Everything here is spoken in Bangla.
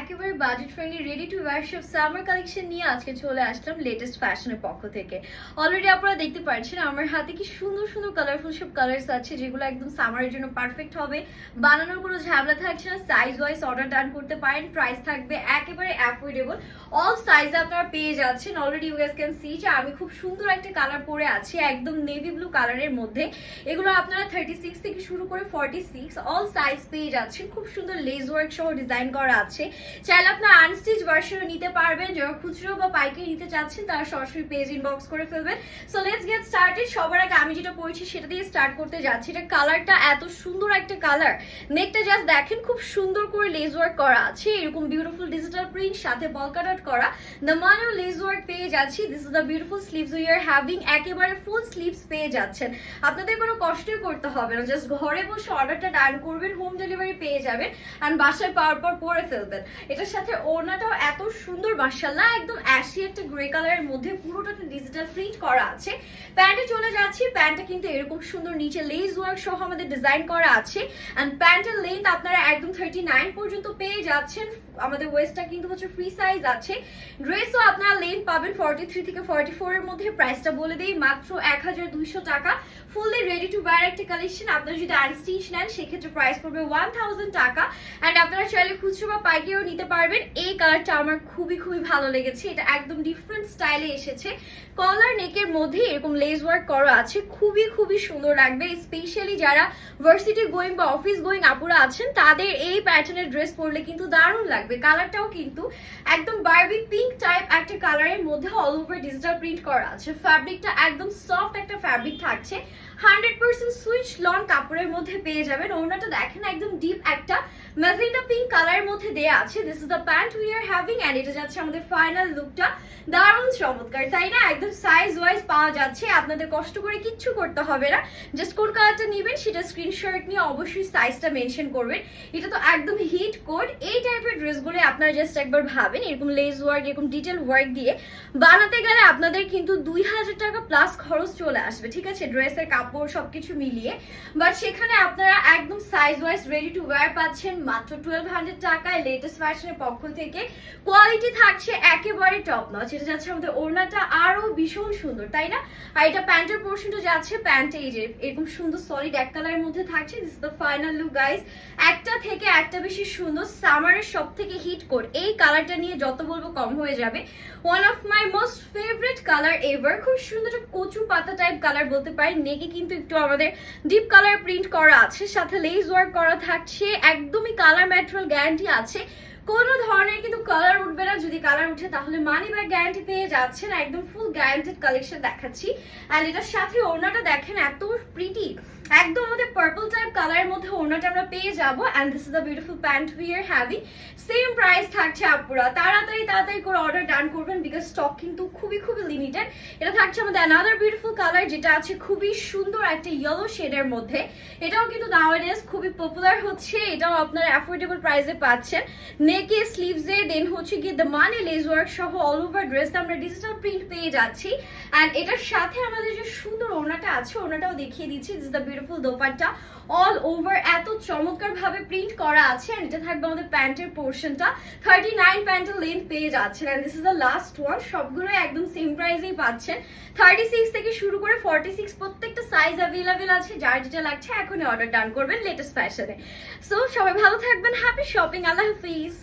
একেবারে budget friendly ready to wear সব সামার কালেকশন নিয়ে আজকে চলে আসলাম লেটেস্ট ফ্যাশনের পক্ষ থেকে। অলরেডি আপনারা দেখতে পাচ্ছেন আমার হাতে কি সুন্দর সুন্দর কালারফুল সব কালার্স আছে, যেগুলো একদম সামারের জন্য পারফেক্ট হবে। বানানোর কোনো ঝামেলা থাকছে না সাইজ ওয়াইজ অর্ডার ডান করতে পারেন প্রাইস থাকবে একেবারে অ্যাফোর্ডেবল অল সাইজ আপনারা পেয়ে যাচ্ছেন already you guess can see যে আমি খুব সুন্দর একটা কালার পরে আছি, একদম নেভি ব্লু কালারের মধ্যে। এগুলো আপনারা থার্টি সিক্স থেকে শুরু করে ফর্টি সিক্স অল সাইজ পেয়ে যাচ্ছেন, খুব সুন্দর লেজ ওয়ার্ক সহ ডিজাইন করা আছে। চাইলে আপনার আনস্টিচ ভার্সনও নিতে পারবেন। যারা খুচরো বা পাইকারি নিতে চাচ্ছেন, তারা সরাসরি পেজ ইনবক্স করে ফেলবেন। সো লেটস গেট স্টার্টেড সবার আগে আমি যেটা পড়ছি, সেটা দিয়ে স্টার্ট করতে যাচ্ছি। এটা কালারটা এত সুন্দর একটা কালার নেকটা জাস্ট দেখেন, খুব সুন্দর করে লেজ ওয়ার্ক করা আছে। এরকম বিউটিফুল ডিজিটাল প্রিন্ট সাথে বলকা করা। দ্য মানেও লেজ ওয়ার্ক পেয়ে যাচ্ছি। This is the beautiful sleeves we are having একেবারে ফুল স্লিভস পেয়ে যাচ্ছেন। আপনাদের কোনো কষ্টই করতে হবে না। জাস্ট ঘরে বসে অর্ডারটা ডান করবেন হোম ডেলিভারি পেয়ে যাবেন। অ্যান্ড বাসায় পাওয়ার পর পরে ফেলবেন। এটার সাথে ওড়নাটাও এত সুন্দর মার্শাল্লাহ একদম অ্যাশি একটা গ্রে কালারের মধ্যে পুরোটাতে ডিজিটাল প্রিন্ট করা আছে। প্যান্টে চলে যাচ্ছি প্যান্টটা কিন্তু এরকম সুন্দর নিচে লেস ওয়ার্ক সহ আমাদের ডিজাইন করা আছে। অ্যান্ড প্যান্টের লেন্থ আপনারা একদম থার্টি নাইন পর্যন্ত পেয়ে যাচ্ছেন। আমাদের ওয়েস্টটা কিন্তু হচ্ছে ফ্রি সাইজ আছে। ড্রেসও আপনারা লেন্থ পাবেন ফর্টি থ্রি থেকে ফর্টি ফোর এর মধ্যে। প্রাইসটা বলে দিই মাত্র এক হাজার দুইশো টাকা। ফুললি রেডি টু ওয়্যার একটা কালেকশন আপনারা যদি আনস্টিচ নেন, সেক্ষেত্রে প্রাইস পড়বে ওয়ান থাউজেন্ড টাকা। অ্যান্ড আপনারা চাইলে খুচরো বা পাইকারিও নিতে পারবেন। এই কালারটা আমার খুবই খুবই ভালো লেগেছে। এটা একদম ডিফারেন্ট স্টাইলে এসেছে। কলার নেকের মধ্যে এরকম লেস ওয়ার্ক করা আছে। খুবই খুবই সুন্দর লাগবে। স্পেশালি যারা ভার্সিটি গোয়িং বা অফিস গোয়িং আপুরা আছেন, তাদের এই প্যাটার্নের ড্রেস পরলে কিন্তু দারুণ লাগবে। কালারটাও কিন্তু একদম বারবি পিঙ্ক টাইপ একটা কালারের মধ্যে অল ওভার ডিজিটাল প্রিন্ট করা আছে। ফ্যাব্রিকটা একদম সফট একটা ফ্যাব্রিক থাকছে। হান্ড্রেড পার্সেন্ট সুইচ লন কাপড়ের মধ্যে পেয়ে যাবেন। ওনাটা দেখেন, একদম ডিপ একটা। ম্যাজেন্টা পিঙ্ক কালারের মধ্যে দেয়া আছে। This is the pant we are having and এটা যাচ্ছে আমাদের ফাইনাল লুকটা দারুণ চমৎকার, তাই না? একদম সাইজ ওয়াইজ পাওয়া যাচ্ছে, আপনাদের কষ্ট করে কিচ্ছু করতে হবে না। জাস্ট কোন কালারটা নেবেন, সেটা স্ক্রিনশট নিয়ে অবশ্যই সাইজটা মেনশন করবেন। এটা তো একদম হিট কোড এই টাইপের ড্রেসগুলো আপনারা জাস্ট একবার ভাবেন, এরকম লেস ওয়ার্ক এরকম ডিটেল ওয়ার্ক দিয়ে। বানাতে গেলে আপনাদের কিন্তু দুই হাজার টাকা প্লাস খরচ চলে আসবে, ঠিক আছে? ড্রেসের কাপড় সবকিছু মিলিয়ে। বাট সেখানে আপনারা একদম size wise ready to wear পাচ্ছেন, মাত্র টুয়েলভ হান্ড্রেড টাকায় লেটেস্ট ফ্যাশনের পক্ষ থেকে কোয়ালিটি থাকছে একেবারে টপ নচ এটা যাচ্ছে আমাদের ওড়নাটা আরও ভীষণ সুন্দর, তাই না? আর এটা প্যান্টের পোর্শনটা যাচ্ছে প্যান্টে এই যে, এরকম সুন্দর সলিড এক কালারের মধ্যে থাকছে। This the final look guys একটা থেকে একটা বেশি সুন্দর সামারের সব থেকে হিট কোড এই কালারটা নিয়ে যত বলব কম হয়ে যাবে। One of my most favourite colour ever খুব সুন্দর কচু পাতা টাইপ কালার বলতে পারি। নেকে কিন্তু একটু আমাদের ডিপ কালার প্রিন্ট করা আছে। সাথে লেস ওয়ার্ক করা থাকছে। একদমই কালার ম্যাটেরিয়াল গ্যারান্টি আছে। কোনো ধরনের কিন্তু কালার উঠবে না। যদি কালার উঠে, তাহলে মানি ব্যাগ গ্যারান্টি পেয়ে যাচ্ছেন। একদম ফুল গ্যারান্টেড কালেকশন দেখাচ্ছি। আর এটার সাথে ওড়নাটা দেখেন, এত প্রিটি একদম আমাদের পার্পল টাইপ কালারের মধ্যে ওড়নাটা আমরা পেয়ে যাব। And this is the beautiful pant we are having same price থাকছে আপুরা। তাড়াতাড়ি তাড়াতাড়ি করে অর্ডার ডান করবেন বিকজ স্টক কিন্তু খুবই খুবই লিমিটেড এটা থাকছে আমাদের অ্যানাদার বিউটিফুল কালার যেটা আছে খুবই সুন্দর একটা ইয়েলো শেডের মধ্যে। এটাও কিন্তু নাওয়াডেজ খুবই পপুলার হচ্ছে। এটাও আপনার অ্যাফোর্ডেবল প্রাইসে পাচ্ছেন। নেকে স্লিভসে দেন হচ্ছে গিয়ে দ্য মানে লেজ ওয়ার্ক সহ অল ওভার ড্রেস আমরা ডিজিটাল প্রিন্ট পেয়ে যাচ্ছি। অ্যান্ড এটার সাথে আমাদের যে সুন্দর ওড়নাটা আছে, ওড়নাটাও দেখিয়ে দিচ্ছি। This the beautiful dupatta all over এত চমৎকার ভাবে প্রিন্ট করা আছে এন্ড এটা থাকবে আমাদের প্যান্টের পোর্শনটা থার্টি নাইন প্যান্টের লেন্থ পেয়ে যাচ্ছেন। And this is the last one সবগুলো একদম সেম প্রাইসেই পাচ্ছেন। থার্টি সিক্স থেকে শুরু করে ফর্টি সিক্স প্রত্যেকটা সাইজ অ্যাভেলেবেল আছে। যার যেটা লাগছে এখনই অর্ডার ডান করবেন লেটেস্ট ফ্যাশনে সো সবাই ভালো থাকবেন। হ্যাপি শপিং আল্লাহ হাফিজ।